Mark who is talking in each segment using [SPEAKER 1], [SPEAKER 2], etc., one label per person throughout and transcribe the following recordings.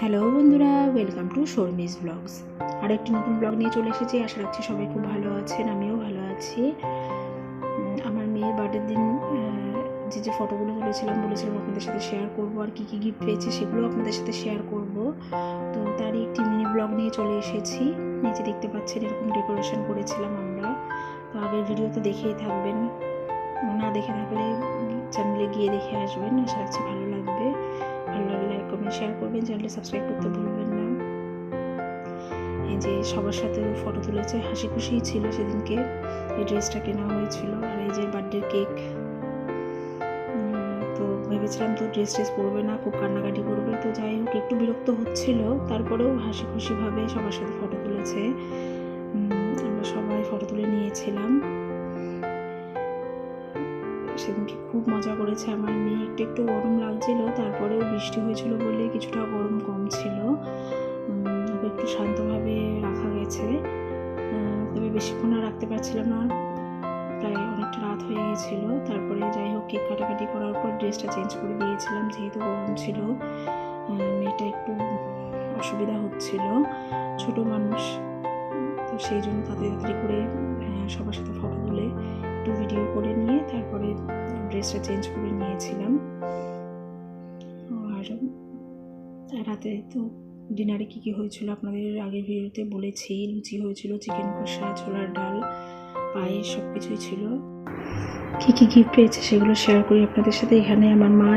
[SPEAKER 1] Hello বন্ধুরা welcome to Sharmi's blogs আর একটি নতুন ব্লগ নিয়ে চলে এসেছি, আশা রাখছি সবাই খুব ভালো আছেন, আমিও ভালো আছি। আমার মেয়ের বার্থডের দিন যে যে ফটোগুলো তুলেছিলাম, বলেছিলাম আপনাদের সাথে শেয়ার করব, আর কী কী গিফট পেয়েছে সেগুলো আপনাদের সাথে শেয়ার করব। তো তারই একটি মিনি ব্লগ নিয়ে চলে এসেছি, নিচে দেখতে পাচ্ছেন এরকম ডেকোরেশন করেছিলাম আমরা। তো আগের ভিডিও তো দেখেই থাকবেন, না দেখে থাকলে চ্যানেলে গিয়ে দেখে আসবেন, আশা রাখছি ভালো লাগবে। কমেন্ট শেয়ার করবেন চ্যানেলটা সাবস্ক্রাইব করতে ভুলবেন না। এই যে সবার সাথে ফটো তুলেছে হাসি খুশিই ছিল সেদিনকে, এই ড্রেসটা কেনা হয়েছিল, আর এই যে বার্থডে কেক তো ভেবেছিলাম তো ড্রেস ট্রেস পরবে না, খুব কান্নাকাটি করবে, তো যাই হোক, একটু বিরক্ত হচ্ছিল, তারপরেও হাসি খুশিভাবে সবার সাথে ফটো তুলেছে। আমরা সবাই ফটো তুলে নিয়েছিলাম। সেদিনকে খুব মজা করেছে আমার মেয়ে। একটু একটু গরম লাগছিল, তারপরেও বৃষ্টি হয়েছিল বলে কিছুটা গরম কম ছিল। একটু শান্তভাবে রাখা গেছে। তবে বেশিক্ষণ রাখতে পারছিলাম না। প্রায় অনেকটা রাত হয়ে গেছিল। তারপরে যাই হোক, কেক কাটাকাটি করার পর ড্রেসটা চেঞ্জ করে দিয়েছিলাম, যেহেতু গরম ছিল। মেয়েটা একটু অসুবিধা হচ্ছিল, ছোট মানুষ। তো সেই জন্য তাড়াতাড়ি করে সবার সাথে ফটো তুলে একটু ভিডিও করে নিয়ে তারপরে ড্রেসটা চেঞ্জ করে নিয়েছিলাম। আর রাতে তো ডিনারে কী কী হয়েছিল আপনাদের আগের ভিডিওতে বলেছি, লুচি হয়েছিল চিকেন কষা, ছোলার ডাল, পায়েস সব কিছুই ছিল। কী কী গিফট পেয়েছে সেগুলো শেয়ার করি আপনাদের সাথে। এখানে আমার মা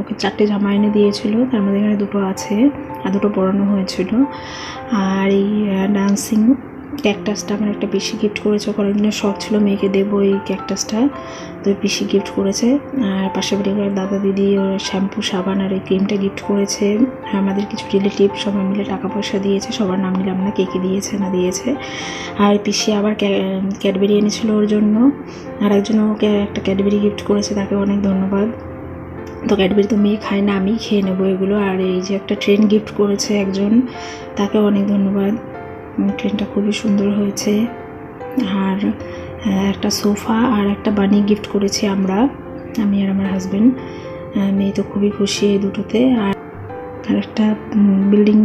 [SPEAKER 1] ওকে চারটে জামা এনে দিয়েছিল, তার মধ্যে এখানে দুটো আছে আর দুটো পরানো হয়েছিল। আর এই ডান্সিং ক্যাকটাসটা আমার একটা বেশি গিফট করেছে কয়েকদিনের শখ ছিল মেয়েকে দেবো এই ক্যাকটাসটা তো বেশি গিফট করেছে, আর পাশের বাড়ি দাদা দিদি, ওর শ্যাম্পু, সাবান আর এই ক্রিমটা গিফট করেছে। আমাদের কিছু রিলেটিভ সবাই মিলে টাকা পয়সা দিয়েছে, সবার নাম নিলাম না, কে কে দিয়েছে না দিয়েছে। আর পিসি আবার ক্যাডবেরি এনেছিল ওর জন্য। আর একজন ওকে একটা ক্যাডবেরি গিফট করেছে, তাকে অনেক ধন্যবাদ। তো ক্যাডবেরি তো মেয়ে খায় না আমি খেয়ে নেব এগুলো। আর এই যে একটা ট্রেন গিফট করেছে একজন তাকে অনেক ধন্যবাদ। ট্রেনটা খুবই সুন্দর হয়েছে। আর একটা সোফা আর একটা বানি গিফট করেছি আমরা, আমি আর আমার হাজবেন্ড মেয়ে তো খুবই খুশি এই দুটোতে। আর আর একটা বিল্ডিং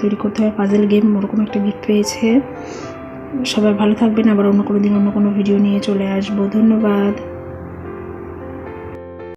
[SPEAKER 1] তৈরি করতে হবে পাজেল গেম ওরকম একটা গিফট পেয়েছে। সবাই ভালো থাকবেন, আবার অন্য কোনো দিন অন্য কোনো ভিডিও নিয়ে চলে আসব। ধন্যবাদ।